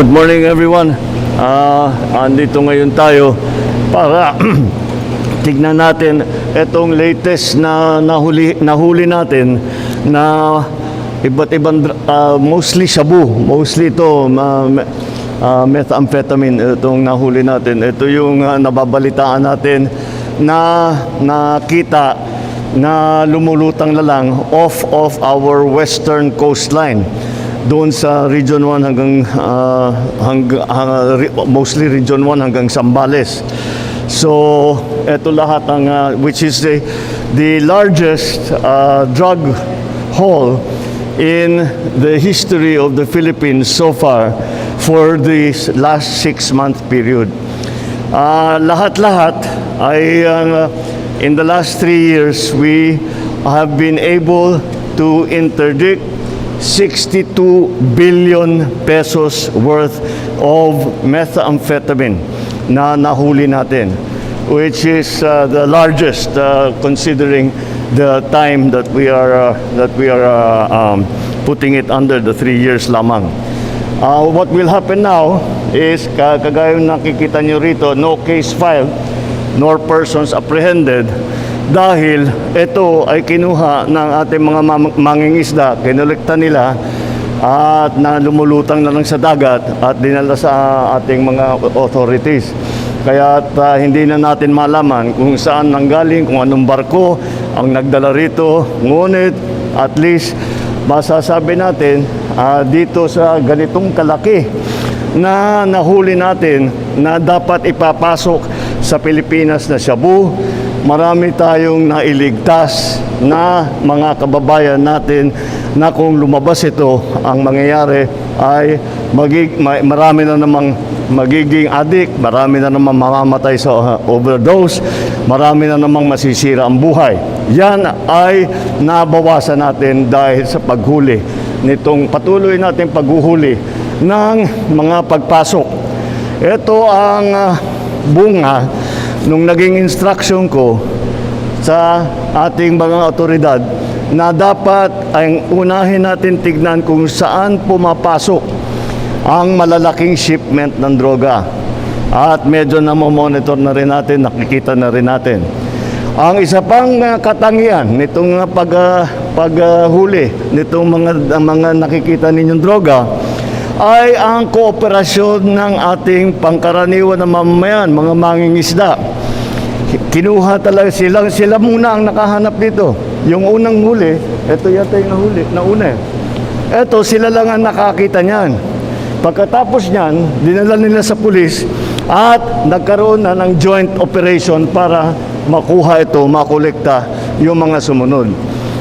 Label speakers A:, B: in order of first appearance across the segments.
A: Good morning everyone. Ah, andito ngayon tayo para tignan natin itong latest na nahuli nahuli natin na iba't ibang ah, mostly shabu, mostly ito ah, methamphetamine itong nahuli natin. Ito yung ah, nababalitaan natin na nakita na lumulutang na lang off of our western coastline doon sa Region 1 hanggang ah, hang- re- mostly Region 1 hanggang Sambales. So, ito lahat ang ah, which is the the largest ah, drug haul in the history of the Philippines so far for this last six month period. Ah, lahat-lahat ay ah, in the last three years we have been able to interdict 62 billion pesos worth of methamphetamine na nahuli natin which is uh, the largest uh, considering the time that we are uh, that we are uh, um, putting it under the three years lamang. Uh, what will happen now is ka- kagaya ng nakikita nyo rito, no case filed nor persons apprehended dahil ito ay kinuha ng ating mga mangingisda, kinolekta nila at na lumulutang na lang sa dagat at dinala sa ating mga authorities. Kaya hindi na natin malaman kung saan nanggaling, kung anong barko ang nagdala rito. Ngunit at least masasabi natin ah, dito sa ganitong kalaki na nahuli natin na dapat ipapasok sa Pilipinas na shabu. Marami tayong nailigtas na mga kababayan natin na kung lumabas ito, ang mangyayari ay magig, marami na namang magiging addict, marami na namang mamamatay sa uh, overdose, marami na namang masisira ang buhay. Yan ay nabawasan natin dahil sa paghuli nitong patuloy natin paghuhuli ng mga pagpasok. Ito ang ah, bunga nung naging instruction ko sa ating mga otoridad na dapat ang unahin natin tignan kung saan pumapasok ang malalaking shipment ng droga. At medyo na-monitor na rin natin, nakikita na rin natin. Ang isa pang uh, katangian nitong pag uh, paghuli nitong mga mga nakikita ninyong droga ay ang kooperasyon ng ating pangkaraniwan na mamamayan, mga mangingisda. Kinuha talaga sila, sila muna ang nakahanap dito. Yung unang huli, ito yata yung nahuli, nauna eh. Ito, sila lang ang nakakita niyan. Pagkatapos niyan, dinala nila sa pulis at nagkaroon na ng joint operation para makuha ito, makolekta yung mga sumunod.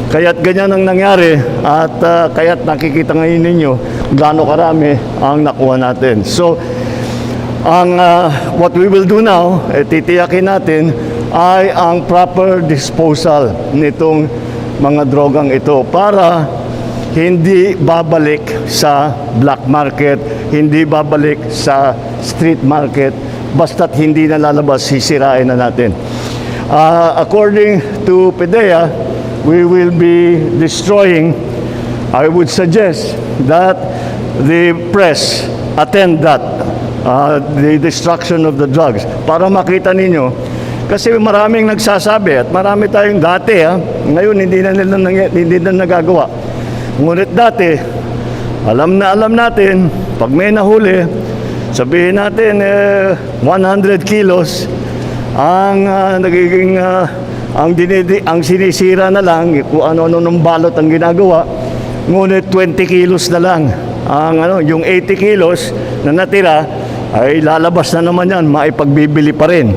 A: Kaya't ganyan ang nangyari at ah, kaya't nakikita ngayon ninyo gaano karami ang nakuha natin. So, ang ah, what we will do now, eh, titiyakin natin ay ang proper disposal nitong mga drogang ito para hindi babalik sa black market, hindi babalik sa street market, basta't hindi na lalabas, sisirain na natin. Ah, according to PDEA, we will be destroying, I would suggest that the press attend that, uh, the destruction of the drugs, para makita ninyo, kasi maraming nagsasabi at marami tayong dati, ha, ngayon hindi na nila hindi na nagagawa. Ngunit dati, alam na alam natin, pag may nahuli, sabihin natin eh, 100 kilos, ang ah, nagiging ah, ang dinidi, ang sinisira na lang kung ano-ano ng balot ang ginagawa ngunit 20 kilos na lang ang ano yung 80 kilos na natira ay lalabas na naman yan maipagbibili pa rin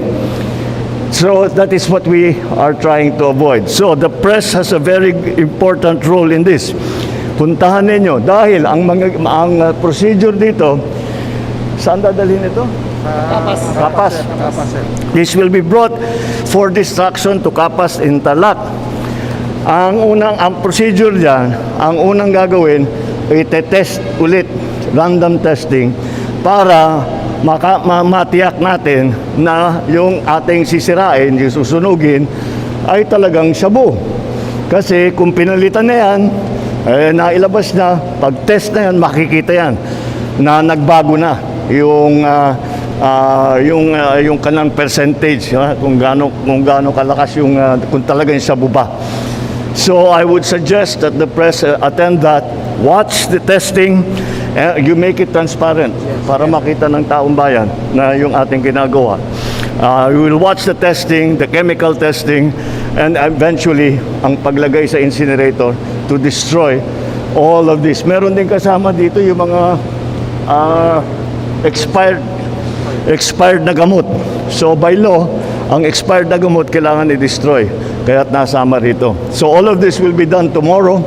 A: So that is what we are trying to avoid. So the press has a very important role in this. Puntahan ninyo dahil ang mga ang uh, procedure dito saan dadalhin ito?
B: Kapas.
A: Kapas.
B: Kapas.
A: This will be brought for destruction to Kapas in Tarlac. Ang unang ang procedure diyan, ang unang gagawin, ite-test ulit, random testing para maka, ma- matiyak natin na yung ating sisirain, yung susunugin ay talagang shabu. Kasi kung pinalitan na yan, eh, nailabas na, pag test na yan, makikita yan. na nagbago na yung ah, ah, yung ah, yung kanang percentage ha, kung gaano kung gaano kalakas yung ah, kung talaga yung shabu ba. So I would suggest that the press uh, attend that, watch the testing, uh, you make it transparent para makita ng taong bayan na yung ating ginagawa. Uh, we will watch the testing, the chemical testing, and eventually ang paglagay sa incinerator to destroy all of this. Meron din kasama dito yung mga uh, expired expired na gamot. So by law, ang expired na gamot kailangan i-destroy. Kaya't nasama rito. So all of this will be done tomorrow.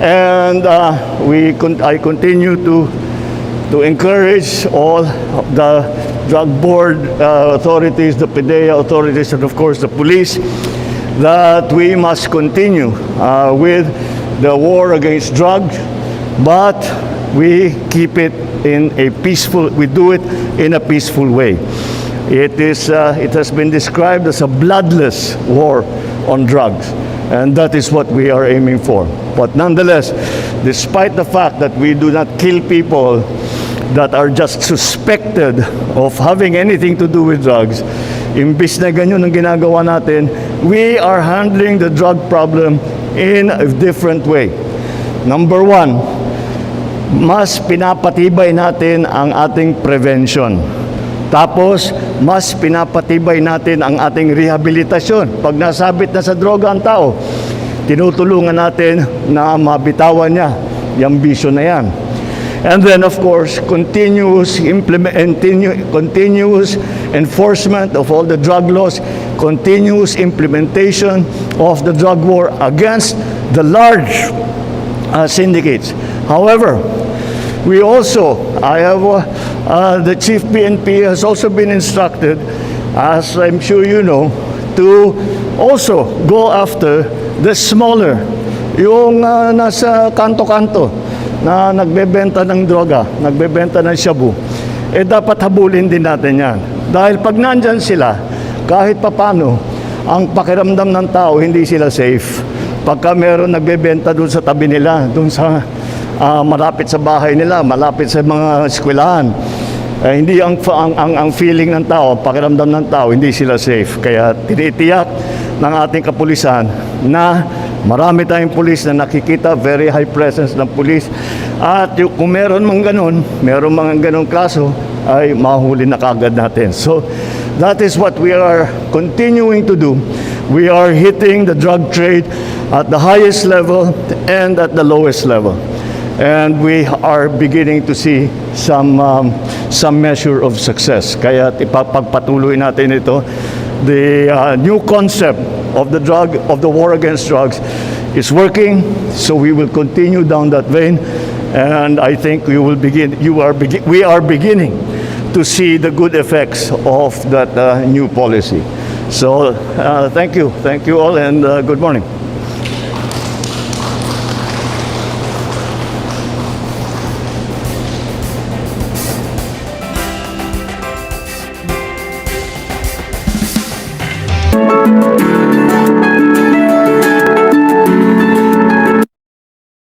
A: And uh, we con- I continue to to encourage all the drug board uh, authorities, the PDEA authorities, and of course the police that we must continue uh, with the war against drugs, but we keep it in a peaceful, we do it in a peaceful way. It is, uh, it has been described as a bloodless war on drugs, and that is what we are aiming for. But nonetheless, despite the fact that we do not kill people that are just suspected of having anything to do with drugs, imbis na ganyan ang ginagawa natin, we are handling the drug problem in a different way. Number one, mas pinapatibay natin ang ating prevention. Tapos, mas pinapatibay natin ang ating rehabilitasyon. Pag nasabit na sa droga ang tao, tinutulungan natin na mabitawan niya yung bisyo na yan. And then, of course, continuous implement, continuous enforcement of all the drug laws, continuous implementation of the drug war against the large uh, syndicates. However, we also, I have, uh, uh, the chief PNP has also been instructed, as I'm sure you know, to also go after the smaller, yung uh, nasa kanto-kanto na nagbebenta ng droga, nagbebenta ng shabu, eh dapat habulin din natin yan. Dahil pag nandyan sila, kahit papano, ang pakiramdam ng tao, hindi sila safe. Pagka meron nagbebenta doon sa tabi nila, doon sa ah, malapit sa bahay nila, malapit sa mga eskwelahan, eh, hindi ang, ang, ang, ang feeling ng tao, pakiramdam ng tao, hindi sila safe. Kaya tinitiyak ng ating kapulisan na marami tayong pulis na nakikita, very high presence ng pulis. At yung, kung meron mang ganun, meron mga ganun kaso, ay mahuli na kagad natin. So, that is what we are continuing to do. We are hitting the drug trade at the highest level and at the lowest level and we are beginning to see some um, some measure of success. Kaya ipapagpatuloy natin ito. The uh, new concept of the drug of the war against drugs is working, so we will continue down that vein, and I think we will begin. You are begin, we are beginning to see the good effects of that uh, new policy. So uh, thank you, thank you all, and uh, good morning.